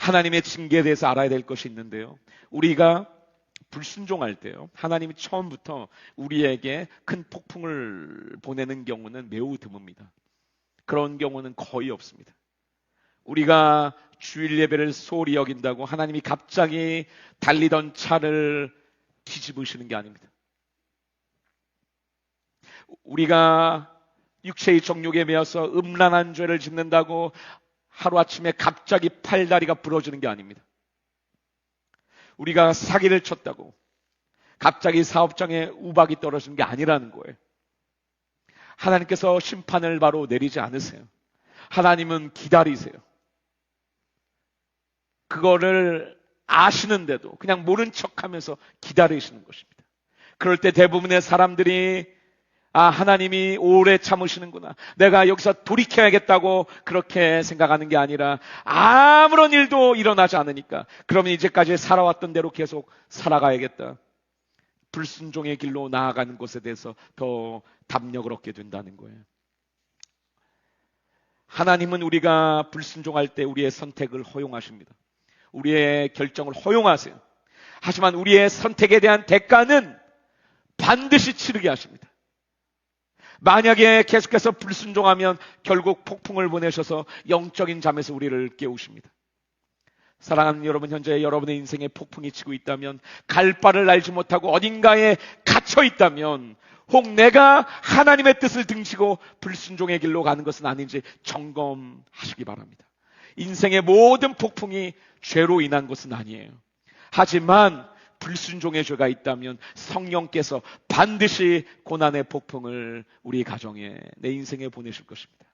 하나님의 징계에 대해서 알아야 될 것이 있는데요. 우리가 불순종할 때요. 하나님이 처음부터 우리에게 큰 폭풍을 보내는 경우는 매우 드뭅니다. 그런 경우는 거의 없습니다. 우리가 주일 예배를 소홀히 여긴다고 하나님이 갑자기 달리던 차를 뒤집으시는 게 아닙니다. 우리가 육체의 정욕에 매여서 음란한 죄를 짓는다고 하루아침에 갑자기 팔다리가 부러지는 게 아닙니다. 우리가 사기를 쳤다고 갑자기 사업장에 우박이 떨어지는 게 아니라는 거예요. 하나님께서 심판을 바로 내리지 않으세요. 하나님은 기다리세요. 그거를 아시는데도 그냥 모른 척 하면서 기다리시는 것입니다. 그럴 때 대부분의 사람들이 아, 하나님이 오래 참으시는구나. 내가 여기서 돌이켜야겠다고 그렇게 생각하는 게 아니라 아무런 일도 일어나지 않으니까 그러면 이제까지 살아왔던 대로 계속 살아가야겠다. 불순종의 길로 나아가는 것에 대해서 더 담력을 얻게 된다는 거예요. 하나님은 우리가 불순종할 때 우리의 선택을 허용하십니다. 우리의 결정을 허용하세요. 하지만 우리의 선택에 대한 대가는 반드시 치르게 하십니다. 만약에 계속해서 불순종하면 결국 폭풍을 보내셔서 영적인 잠에서 우리를 깨우십니다. 사랑하는 여러분, 현재 여러분의 인생에 폭풍이 치고 있다면, 갈 바를 알지 못하고 어딘가에 갇혀 있다면, 혹 내가 하나님의 뜻을 등지고 불순종의 길로 가는 것은 아닌지 점검하시기 바랍니다. 인생의 모든 폭풍이 죄로 인한 것은 아니에요. 하지만 불순종의 죄가 있다면 성령께서 반드시 고난의 폭풍을 우리 가정에 내 인생에 보내실 것입니다.